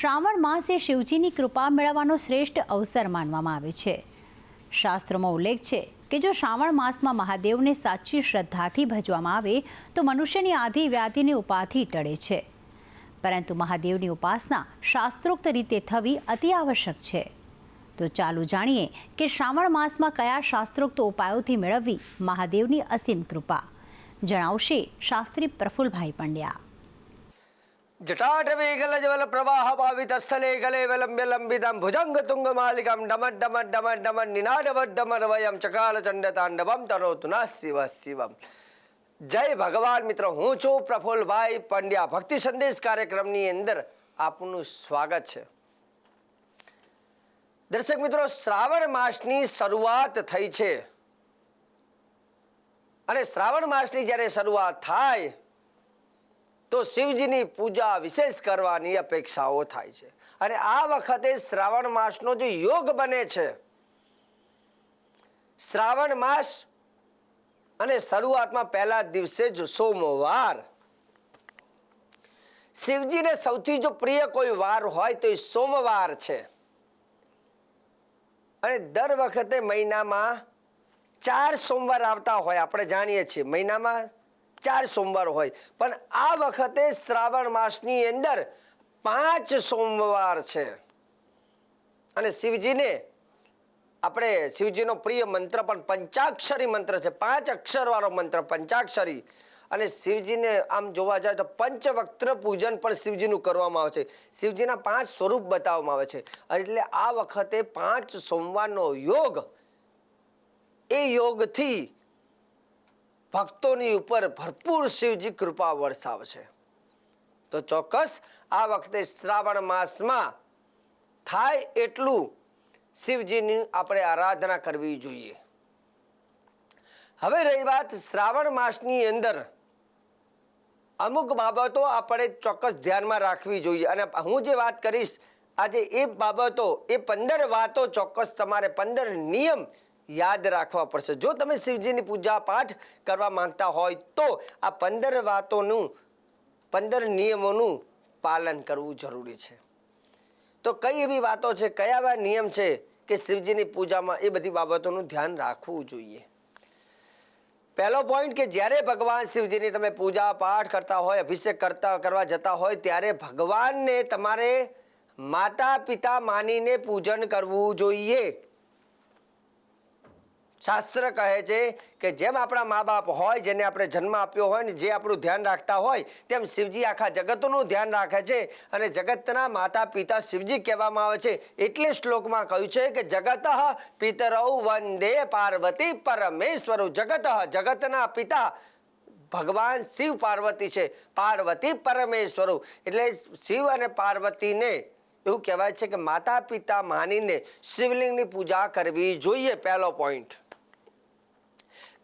શ્રાવણ માસ એ શિવજીની કૃપા મેળવવાનો શ્રેષ્ઠ અવસર માનવામાં આવે છે. શાસ્ત્રોમાં ઉલ્લેખ છે કે જો શ્રાવણ માસમાં મહાદેવને સાચી શ્રદ્ધાથી ભજવામાં આવે, તો મનુષ્યની આધિ વ્યાધિની ઉપાધિ ટળે છે. પરંતુ મહાદેવની ઉપાસના શાસ્ત્રોક્ત રીતે થવી અતિ આવશ્યક છે. તો ચાલો જાણીએ કે શ્રાવણ માસમાં કયા શાસ્ત્રોક્ત ઉપાયોથી મેળવવી મહાદેવની અસીમ કૃપા. જણાવશે શાસ્ત્રી પ્રફુલભાઈ પંડ્યા. પ્રવાહ પાવિત સ્થલે ગલે વિલંબ્ય લંબિતમ ભુજંગ તુંગ માલિકમ ડમટ ડમટ ડમટ ડમટ નિનાડવટ ડમર વયમ ચકાલ ચંડ તાંડવમ તનોતુ ન શિવમ જય ભગવાન મિત્રો હું છું પ્રફુલભાઈ પંડ્યા ભક્તિ સંદેશ કાર્યક્રમની અંદર આપનું સ્વાગત છે દર્શક મિત્રો શ્રાવણ માસની શરૂઆત થઈ છે અને શ્રાવણ માસની જ્યારે શરૂઆત થાય તો શિવજીની પૂજા વિશેષ કરવાની અપેક્ષાઓ થાય છે. અને આ વખતે શ્રાવણ માસનો જે યોગ બને છે, શ્રાવણ માસ અને શરૂઆતમાં પહેલા દિવસે જ સોમવાર. શિવજીને સૌથી જો પ્રિય કોઈ વાર હોય તો એ સોમવાર છે. અને દર વખતે મહિનામાં ચાર સોમવાર આવતા હોય, આપણે જાણીએ છીએ. મહિનામાં ચાર સોમવાર હોય. પણ આ વખતે શ્રાવણ માસની અંદર પાંચ સોમવાર છે. અને શિવજીને આપણે શિવજીનો પ્રિય મંત્ર પણ પંચાક્ષરી મંત્ર છે. પાંચ અક્ષરવાળો મંત્ર, પંચાક્ષરી. અને શિવજીને આમ જોવા જાય તો પંચવક્ત્ર પૂજન પણ શિવજીનું કરવામાં આવે છે. શિવજીના પાંચ સ્વરૂપ બતાવવામાં આવે છે. એટલે આ વખતે પાંચ સોમવારનો યોગ એ યોગથી ભક્તોની ઉપર ભરપૂર શિવજી કૃપા વરસાવશે. તો ચોક્કસ આ વખતે શ્રાવણ માસમાં થાય એટલું શિવજીની આપણે આરાધના કરવી જોઈએ. હવે રહી વાત શ્રાવણ માસની અંદર અમુક બાબતો આપણે ચોક્કસ ધ્યાનમાં રાખવી જોઈએ. અને હું જે વાત કરીશ, આજે એ બાબતો, એ પંદર વાતો ચોક્કસ તમારે પંદર નિયમ યાદ રાખવા પડશે. જો તમે શિવજીની પૂજા પાઠ કરવા માંગતા હોય તો આ પંદર વાતોનું, પંદર નિયમોનું પાલન કરવું જરૂરી છે. તો કઈ એવી વાતો છે, કયા એવા નિયમ છે કે શિવજીની પૂજામાં એ બધી બાબતોનું ધ્યાન રાખવું જોઈએ? પહેલો પોઈન્ટ કે જ્યારે ભગવાન શિવજીની તમે પૂજા પાઠ કરતા હોય, અભિષેક કરતા, કરવા જતા હોય, ત્યારે ભગવાનને તમારે માતા પિતા માનીને પૂજન કરવું જોઈએ. શાસ્ત્ર કહે છે કે જેમ આપણા મા બાપ હોય, જેને આપણે જન્મ આપ્યો હોય ને જે આપણું ધ્યાન રાખતા હોય, તેમ શિવજી આખા જગતનું ધ્યાન રાખે છે. અને જગતના માતા પિતા શિવજી કહેવામાં આવે છે, એટલે શ્લોકમાં કહ્યું છે કે જગત પિતરૌ વંદે પાર્વતી પરમેશ્વરો. જગત, જગતના પિતા ભગવાન શિવ પાર્વતી છે, પાર્વતી પરમેશ્વરો. એટલે શિવ અને પાર્વતીને એવું કહેવાય છે કે માતા પિતા માનીને શિવલિંગની પૂજા કરવી જોઈએ, પહેલો પોઈન્ટ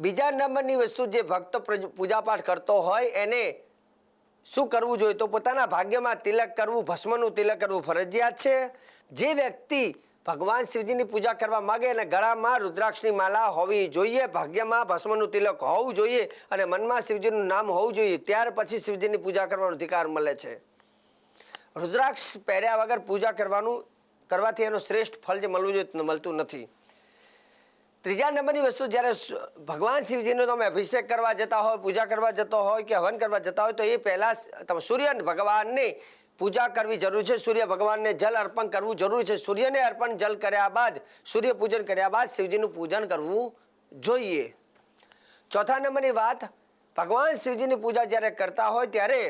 બીજા નંબરની વસ્તુ જે ભક્ત પૂજાપાઠ કરતો હોય એને શું કરવું જોઈએ? તો પોતાના ભાગ્યમાં તિલક કરવું, ભસ્મનું તિલક કરવું ફરજિયાત છે. જે વ્યક્તિ ભગવાન શિવજીની પૂજા કરવા માગે અને ગળામાં રુદ્રાક્ષની માલા હોવી જોઈએ, ભાગ્યમાં ભસ્મનું તિલક હોવું જોઈએ અને મનમાં શિવજીનું નામ હોવું જોઈએ, ત્યાર પછી શિવજીની પૂજા કરવાનો અધિકાર મળે છે. રુદ્રાક્ષ પહેર્યા વગર પૂજા કરવાનું, કરવાથી એનું શ્રેષ્ઠ ફળ જે મળવું જોઈએ મળતું નથી. ત્રીજા નંબરની વસ્તુ, જ્યારે ભગવાન શિવજીનો તમે અભિષેક કરવા જતા હોય, પૂજા કરવા જતો હોય કે હવન કરવા જતા હોય, તો એ પહેલાં તમે સૂર્ય ભગવાનને પૂજા કરવી જરૂરી છે. સૂર્ય ભગવાનને જલ અર્પણ કરવું જરૂરી છે. સૂર્યને અર્પણ જલ કર્યા બાદ, સૂર્ય પૂજન કર્યા બાદ શિવજીનું પૂજન કરવું જોઈએ. ચોથા નંબરની વાત, ભગવાન શિવજીની પૂજા જ્યારે કરતા હોય ત્યારે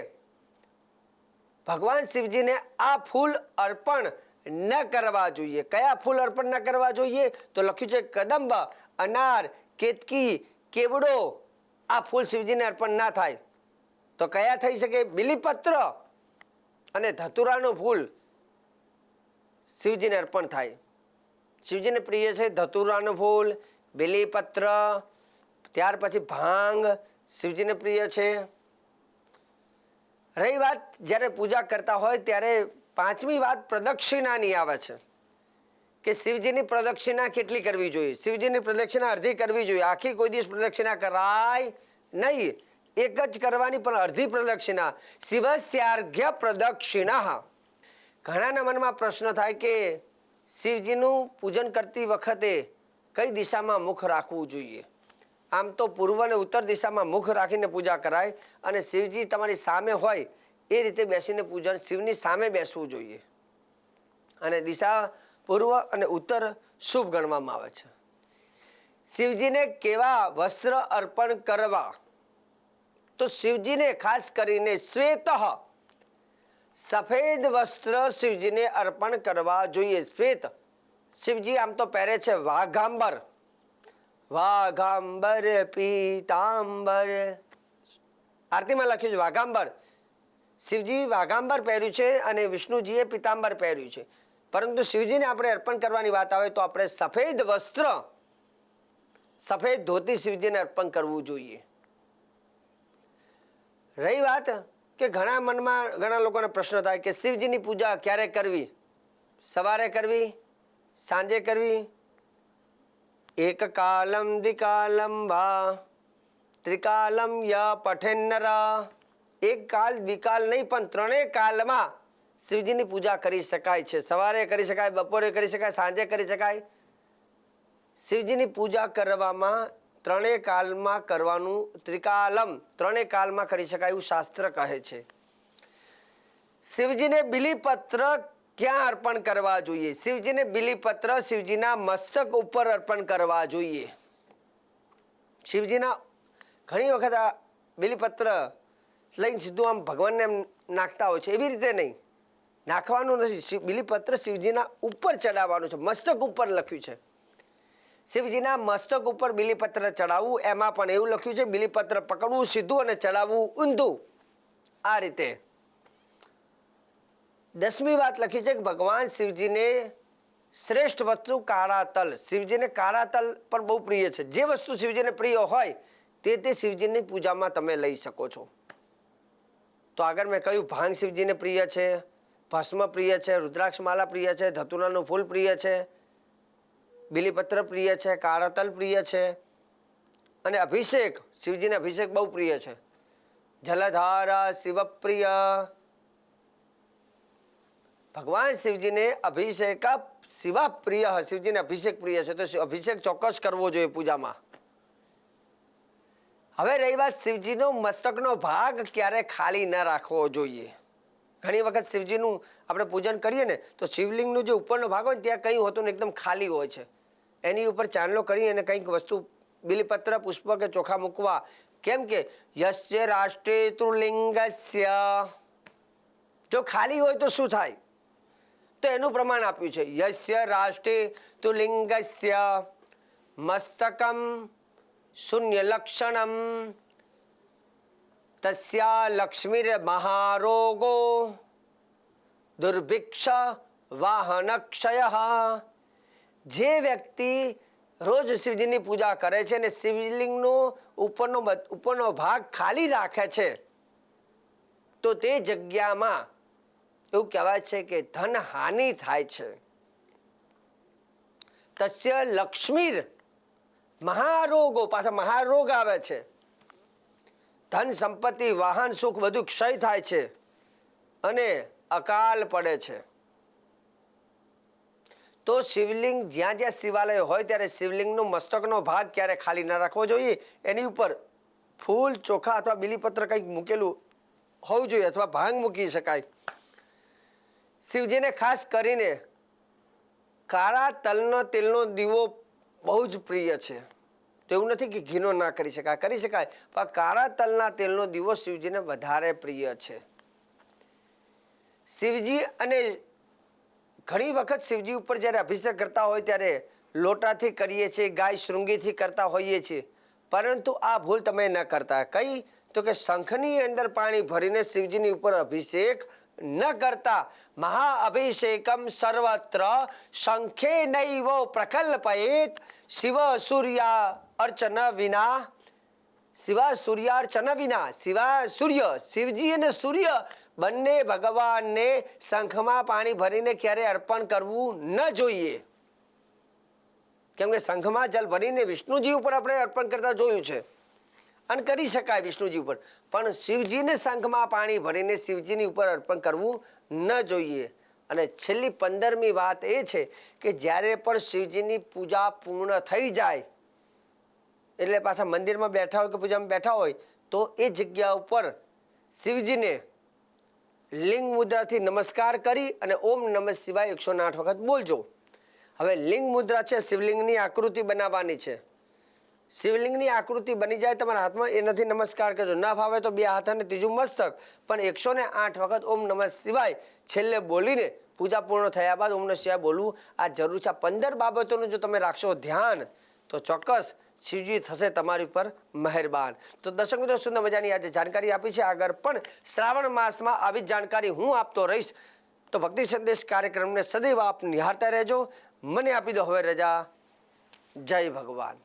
ભગવાન શિવજીને આ ફૂલ અર્પણ ન કરવા જોઈએ. કયા ફૂલ અર્પણ ન કરવા જોઈએ? તો લખ્યું છે, કદંબ, અનાર, કેતકી, કેવડો. આ ફૂલ શિવજીને અર્પણ ના થાય. તો કયા થઈ શકે? બિલીપત્ર અને ધતુરાનું ફૂલ શિવજીને અર્પણ થાય. શિવજીને પ્રિય છે ધતુરાનું ફૂલ, બિલીપત્ર, ત્યાર પછી ભાંગ શિવજીને પ્રિય છે. રહી વાત, જ્યારે પૂજા કરતા હોય ત્યારે પાંચમી વાત પ્રદક્ષિણાની આવે છે. કે શિવજીની પ્રદક્ષિણા કેટલી કરવી જોઈએ? શિવજીની પ્રદક્ષિણા અડધી કરવી જોઈએ. આખી કોઈ દિવસ પ્રદક્ષિણા કરાય નહીં. એક જ કરવાની પણ અડધી પ્રદક્ષિણા. શિવસ્યાર્ઘ્ય પ્રદક્ષિણા. ઘણાના મનમાં પ્રશ્ન થાય કે શિવજીનું પૂજન કરતી વખતે કઈ દિશામાં મુખ રાખવું જોઈએ? આમ તો પૂર્વ અને ઉત્તર દિશામાં મુખ રાખીને પૂજા કરાય અને શિવજી તમારી સામે હોય એ રીતે બેસીને પૂજન શિવની સામે બેસવું જોઈએ. અને દિશા પૂર્વ અને ઉત્તર શુભ ગણવામાં આવે છે. શિવજીને કેવા વસ્ત્ર અર્પણ કરવા? તો શિવજીને ખાસ કરીને શ્વેત. સફેદ વસ્ત્ર શિવજીને અર્પણ કરવા જોઈએ. શ્વેત. શિવજી આમ તો પહેરે છે વાઘાંબર. વાઘાંબર, પીતાંબર. આરતીમાં લખ્યું છે વાઘાંબર. શિવજી વાઘાંબર પહેર્યું છે અને વિષ્ણુજીએ પિતાંબર પહેર્યું છે. પરંતુ શિવજીને આપણે અર્પણ કરવાની વાત આવે તો આપણે સફેદ વસ્ત્ર, સફેદ ધોતી શિવજીને અર્પણ કરવું જોઈએ. રહી વાત કે ઘણા મનમાં ઘણા લોકોને પ્રશ્ન થાય કે શિવજીની પૂજા ક્યારે કરવી? સવારે કરવી? સાંજે કરવી? એક કાલમ દ્વિકાલમ વા ત્રિકાલમ ય પઠેન્નરા એક કાલ વિકાલ નહીં, પણ ત્રણેય કાલમાં શિવજીની પૂજા કરી શકાય છે. સવારે કરી શકાય, બપોરે કરી શકાય, સાંજે કરી શકાય. શિવજીની પૂજા કરવામાં ત્રણેય કાલમાં કરવાનું ત્રિકાલમ, ત્રણેય કાલમાં કરી શકાય એવું શાસ્ત્ર કહે છે. શિવજીને બિલીપત્ર ક્યાં અર્પણ કરવા જોઈએ? શિવજીને બિલીપત્ર શિવજીના મસ્તક ઉપર અર્પણ કરવા જોઈએ. શિવજીના ઘણી વખત આ બિલીપત્ર લઈને સીધું આમ ભગવાનને એમ નાખતા હોય છે. એવી રીતે નહીં. નાખવાનું નથી. બિલીપત્ર શિવજીના ઉપર ચડાવવાનું છે. મસ્તક ઉપર લખ્યું છે. શિવજીના મસ્તક ઉપર બિલીપત્ર ચડાવવું, એમાં પણ એવું લખ્યું છે, બિલીપત્ર પકડવું, સીધું અને ચડાવવું ઊંધું. આ રીતે. દસમી વાત લખી છે કે ભગવાન શિવજીને શ્રેષ્ઠ વસ્તુ કાળા તલ શિવજીને કાળા તલ પણ બહુ પ્રિય છે. જે વસ્તુ શિવજીને પ્રિય હોય, તે તે શિવજીની પૂજામાં તમે લઈ શકો છો. તો આગળ મેં કહ્યું, ભાંગ શિવજીને પ્રિય છે, ભસ્મ પ્રિય છે રુદ્રાક્ષ માલા પ્રિય છે ધતુરાનું ફૂલ પ્રિય છે, બિલીપત્ર પ્રિય છે, કાળાતલ પ્રિય છે અને અભિષેક, શિવજીને અભિષેક બહુ પ્રિય છે. જલધારા શિવપ્રિય. ભગવાન શિવજીને અભિષેક શિવા પ્રિય શિવજીને અભિષેક પ્રિય છે. તો અભિષેક ચોક્કસ કરવો જોઈએ પૂજામાં. હવે રહી વાત શિવજીનો મસ્તકનો ભાગ ક્યારે ખાલી ન રાખવો જોઈએ. ઘણી વખત શિવજીનું આપણે પૂજન કરીએ ને, તો શિવલિંગનું જે ઉપરનો ભાગ હોય ને, ત્યાં કંઈ હોતું ને એકદમ ખાલી હોય છે. એની ઉપર ચાંદલો કરી અને કંઈક વસ્તુ બિલીપત્ર, પુષ્પ કે ચોખા મૂકવા. કેમ કે, યશ્ય રાષ્ટ્રે તૃલિંગસ્ય. જો ખાલી હોય તો શું થાય? તો એનું પ્રમાણ આપ્યું છે. યશ્ય રાષ્ટ્રે તુલિંગસ્ય. મસ્તકમ શૂન્ય લક્ષણમ તસ્યા લક્ષ્મીર મહારોગો દુર્ભિક્ષ વાહનક્ષય જે વ્યક્તિ રોજ શિવજીની પૂજા કરે છે અને શિવલિંગનો ઉપરનો ઉપરનો ભાગ ખાલી રાખે છે તો તે જગ્યામાં એવું કહેવાય છે કે ધન હાનિ થાય છે તસ્ય લક્ષ્મીર મહારોગો, પાછા મહારોગ આવે છે. ધન, સંપત્તિ, વાહન, સુખ બધું ક્ષય થાય છે અને અકાલ પડે છે. તો શિવલિંગ જ્યાં જ્યાં શિવાલય હોય ત્યારે શિવલિંગનો મસ્તકનો ભાગ ક્યારે ખાલી ન રાખવો જોઈએ? એની ઉપર ફૂલ, ચોખા અથવા બીલીપત્ર કંઈક મૂકેલું હોવું જોઈએ અથવા ભાંગ મૂકી શકાય. શિવજીને ખાસ કરીને કાળા તલનો, તેલનો દીવો બહુ જ પ્રિય છે. તો એવું નથી કે ઘીનો ના કરી શકાય. કરી શકાય, પણ કાળા તલના તેલનો દીવો શિવજીને વધારે પ્રિય છે. શિવજી અને ઘણી વખત શિવજી ઉપર જ્યારે અભિષેક કરતા હોય ત્યારે લોટાથી કરીએ છીએ, ગાય શૃંગીથી કરતા હોઈએ છીએ. પરંતુ આ ભૂલ તમે ન કરતા. કઈ? તો કે શંખની અંદર પાણી ભરીને શિવજીની ઉપર અભિષેક ન કરતા મહાઅભિષેકમ સર્વત્ર શંખે નૈવ પ્રકલ્પયેત શિવ સૂર્યા અર્ચન વિના. શિવા સૂર્યાર્ચન વિના. શિવા સૂર્ય શિવજી અને સૂર્ય બંને ભગવાનને શંખમાં પાણી ભરીને ક્યારે અર્પણ કરવું ન જોઈએ. કેમ કે શંખમાં જલ ભરીને વિષ્ણુજી ઉપર આપણે અર્પણ કરતા જોયું છે. અને કરી શકાય વિષ્ણુજી ઉપર. પણ શિવજીને શંખમાં પાણી ભરીને શિવજીની ઉપર અર્પણ કરવું ન જોઈએ. અને છેલ્લી પંદરમી વાત એ છે કે જ્યારે પણ શિવજીની પૂજા પૂર્ણ થઈ જાય, એટલે પાછા મંદિરમાં બેઠા હોય કે પૂજામાં બેઠા હોય, તો એ જગ્યા ઉપર શિવજીને લિંગ મુદ્રાથી નમસ્કાર કરી અને ઓમ નમઃ શિવાય એકસો આઠ વખત બોલજો. હવે લિંગ મુદ્રા છે શિવલિંગની આકૃતિ બનાવવાની છે. શિવલિંગની આકૃતિ બની જાય તમારા હાથમાં, એ નથી નમસ્કાર કરજો. ના ફાવે તો બે હાથ અને ત્રીજું મસ્તક. પણ એકસો ને આઠ વખત ઓમ નમઃ શિવાય છેલ્લે બોલીને પૂજા પૂર્ણ થયા બાદ ઓમ નમઃ શિવાય બોલવું આ જરૂર છે. આ પંદર બાબતોનું જો તમે રાખશો ધ્યાન, તો ચોક્કસ શિવજી થશે તમારી ઉપર મહેરબાન. તો દર્શક મિત્રો, સુંદર મજાની આજે જાણકારી આપી છે. આગળ પણ શ્રાવણ માસમાં આવી જ જાણકારી હું આપતો રહીશ. તો ભક્તિ સંદેશ કાર્યક્રમને સદૈવ આપ નિહાળતા રહેજો. મને આપી દો હવે રજા. જય ભગવાન.